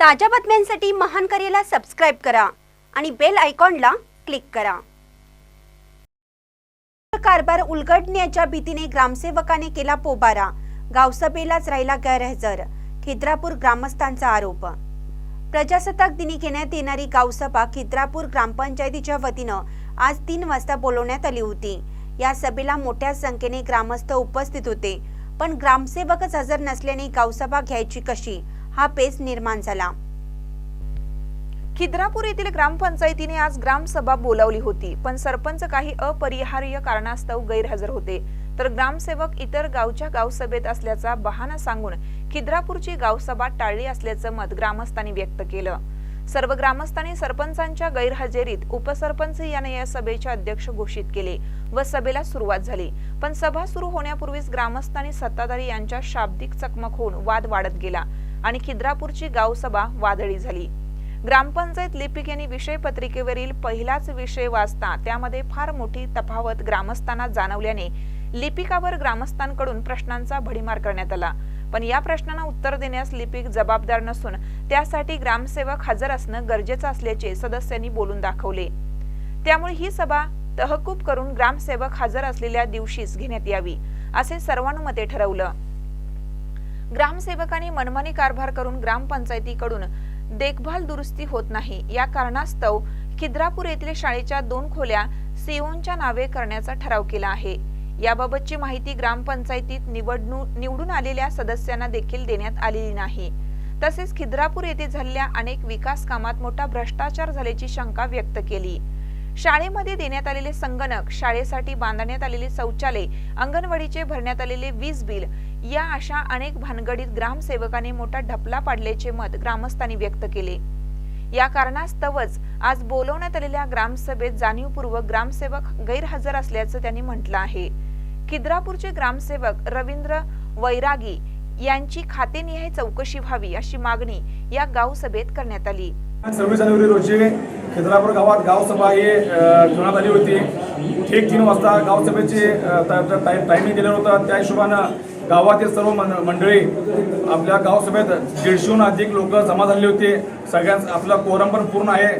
ताज्या बातम्यांसाठी महान करेला सबस्क्राईब करा आणि बेल आयकॉनला क्लिक करा. कारभार उलगडण्याच्या भीतीने ग्रामसेवकाने केला पोबारा. गावसभेलाच राहिला गैरहजर. खिद्रापूर ग्रामस्थांचा आरोप. प्रजासत्ताक दिनी घेण्यात येणारी गावसभा खिद्रापूर ग्रामपंचायतीच्या वतीनं आज तीन वाजता बोलवण्यात आली होती. या सभेला मोठ्या संख्येने ग्रामस्थ उपस्थित होते. पण ग्रामसेवकच हजर नसल्याने गावसभा घ्यायची कशी? हा पेच निर्माण झाला. खिद्रापूर येथील ग्रामपंचायतीने आज ग्रामसभा बोलावली होती पण सरपंच काही अपरिहार्य कारणास्तव गैरहजर होते. तर ग्रामसेवक इतर गावच्या गावसभेत असल्याचा बहाना सांगून खिद्रापूरची गावसभा टाळली असल्याचं मत ग्रामस्थांनी व्यक्त केलं. सर्व ग्रामस्थांनी सरपंचांच्या गैरहजेरीत उपसरपंच याने या सभेचे अध्यक्ष घोषित केले व सभेला सुरुवात झाली. पण सभा सुरू होण्यापूर्वीच ग्रामस्थांनी सत्ताधारी यांच्या शाब्दिक चकमक होऊन वाद वाढत गेला. आणि खिद्रापूरची गावसभा वादळी झाली. ग्रामपंचायत लिपिक यांनी विषय पत्रिकेवरील पहिलाच विषय वाचता त्यामध्ये फार मोठी तफावत ग्रामस्थांना जाणवल्याने लिपिकावर ग्रामस्थांकडून प्रश्नांचा भडीमार करण्यात आला. पण या प्रश्नांना उत्तर देण्यास लिपिक जबाबदार नसून त्यासाठी ग्रामसेवक हजर असणं गरजेचं असल्याचे सदस्यांनी बोलून दाखवले. त्यामुळे ही सभा तहकूब करून ग्रामसेवक हजर असलेल्या दिवशीच घेण्यात यावी असे सर्वानुमते ठरवलं. ग्रामसेवकांनी मनमानी कारभार करून ग्रामपंचायतीकडून देखभाल दुरुस्ती होत नाही. या कारणास्तव खिद्रापूर येथील शाळेच्या दोन खोल्या सीओनच्या नावे करण्याचा ठराव केला आहे. याबाबतची माहिती ग्रामपंचायतीत निवडणूक निवडून आलेल्या सदस्यांना देखील देण्यात आलेली नाही. तसेच खिद्रापूर येथे झालेल्या अनेक विकास कामात मोठा भ्रष्टाचार झाल्याची शंका व्यक्त केली. शाळेमध्ये देण्यात आलेले संगणक शाळेसाठी बांधण्यात आलेले शौचालय अंगणवाडीचे भरण्यात आलेले वीज बिल या अशा अनेक भानगडीत ग्रामसेवकाने मोठा ढपला पाडल्याचे मत ग्रामस्थांनी व्यक्त केले. या कारणास्तवच आज बोलवण्यात आलेल्या ग्रामसभेत जाणीवपूर्वक ग्रामसेवक गैरहजर असल्याचं त्यांनी म्हटलं आहे. खिद्रापूरचे ग्रामसेवक रवींद्र वैरागी यांची खातेनिहाय चौकशी व्हावी अशी मागणी या गावसभेत करण्यात आली. सव्वीस जानेवारी रोजी खिद्रापूर गावात गावसभा ही अ, घेण्यात आली होती. ठीक तीन वाजता गावसभेची टायमिंग दिलेलं होतं. त्या हिशोबानं गावातील सर्व मन- मंडळी आपल्या गावसभेत दीडशेहून अधिक लोक जमा झाले होते. सगळ्यांच आपला कोरम पण पूर्ण आहे.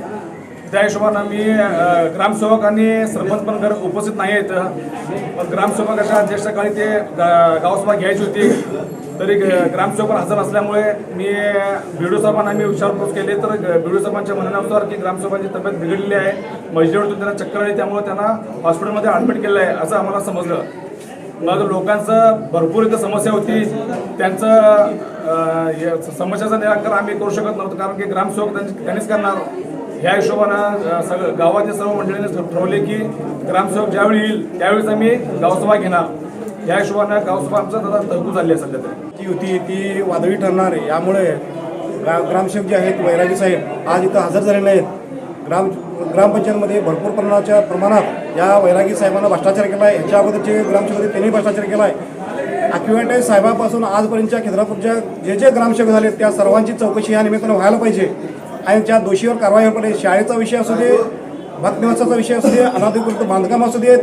त्या हिशोबानं मी ग्रामसेवक आणि सरपंच पण घर उपस्थित नाही आहेत ग्रामसेवकाच्या अध्यक्षाखाली ते गावसभा घ्यायची होती. तरी ग्रामसेवकवर ग्रामसेवक हजर असल्यामुळे मी बिडू साहेबांना मी विचारपूस केली. तर ग- साहेबांच्या म्हणण्यानुसार की ग्रामसेवकांची तब्येत बिघडलेली आहे. मस्जिदवरतून त्यांना चक्कर आली त्यामुळे त्यांना हॉस्पिटलमध्ये ॲडमिट केलं आहे असं आम्हाला समजलं. मग लोकांचं भरपूर इथं समस्या होती. त्यांचं या समस्याचं निराकरण आम्ही करू शकत नव्हतो कारण की ग्रामसेवक त्यांनी- त्यांनीच करणार. ह्या हिशोबानं सगळं गावातील सर्व मंडळींनी ठरवले की ग्रामसेवक ज्यावेळी येईल त्यावेळेस आम्ही गावसभा घेणार. या हिशोबानं गावसभा आमचं आता तहकूब झाली आहे सध्या तरी. ती होती ती वादळी ठरणार आहे. यामुळे ग्रा ग्रामसेवक जे आहेत वैरागी साहेब आज इथं हजर झालेले आहेत. ग्राम ग्रामपंचायतमध्ये भरपूर प्रमाणाच्या प्रमाणात या वैरागी साहेबांना भ्रष्टाचार केला आहे याच्या अगोदरचे ग्रामसेवक होते त्यांनी भ्रष्टाचार केला आहे अक्युएटाईज साहेबापासून आजपर्यंतच्या खिद्रापूरच्या जे जे ग्रामसेवक झाले त्या सर्वांची चौकशी या निमित्तानं व्हायला पाहिजे. आणि ज्या दोषीवर कारवाई व्हायला पाहिजे शाळेचा विषय असू दे भक्तनिवासाचा विषय असू दे अनाधिकृत बांधकाम असू देत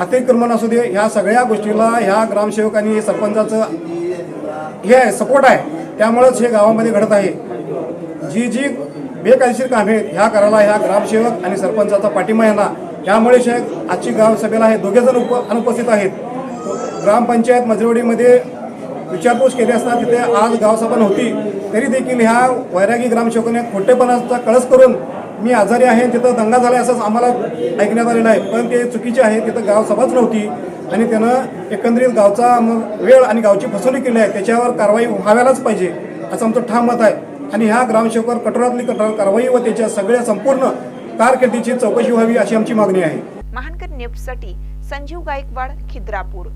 अतिक्रमण असू दे ह्या सगळ्या गोष्टीला ह्या ग्रामसेवकांनी सरपंचाचं हे आहे सपोर्ट आहे. त्यामुळंच हे गावामध्ये घडत आहे. जी जी बेकायदेशीर कामे आहेत ह्या करायला ह्या ग्रामसेवक आणि सरपंचाचा पाठिंबा यांना त्यामुळे शे आजची ग्रामसभेला हे दोघेजण उप अनुपस्थित आहेत. ग्रामपंचायत मजरवडीमध्ये विचारपूस केली असता तिथे आज गावसभा नव्हती तरी देखील ह्या वैरागी ग्रामसेवकाने खोटेपणाचा कळस करून मी आजारी आहे तिथं दंगा झाला असंच आम्हाला ऐकण्यात आलेलं आहे. पण ते चुकीचे आहे. तिथं गाव सभाच नव्हती. आणि त्यानं एकंदरीत गावचा मग वेळ आणि गावची फसवणूक केली आहे. त्याच्यावर कारवाई व्हाव्यालाच पाहिजे असं आमचं ठाम मत आहे. आणि ह्या ग्रामसेवकावर कठोरातली कठोर कारवाई व त्याच्या सगळ्या संपूर्ण कारकिर्दीची चौकशी व्हावी अशी आमची मागणी आहे. महानकर न्यूजसाठी संजीव गायकवाड खिद्रापूर.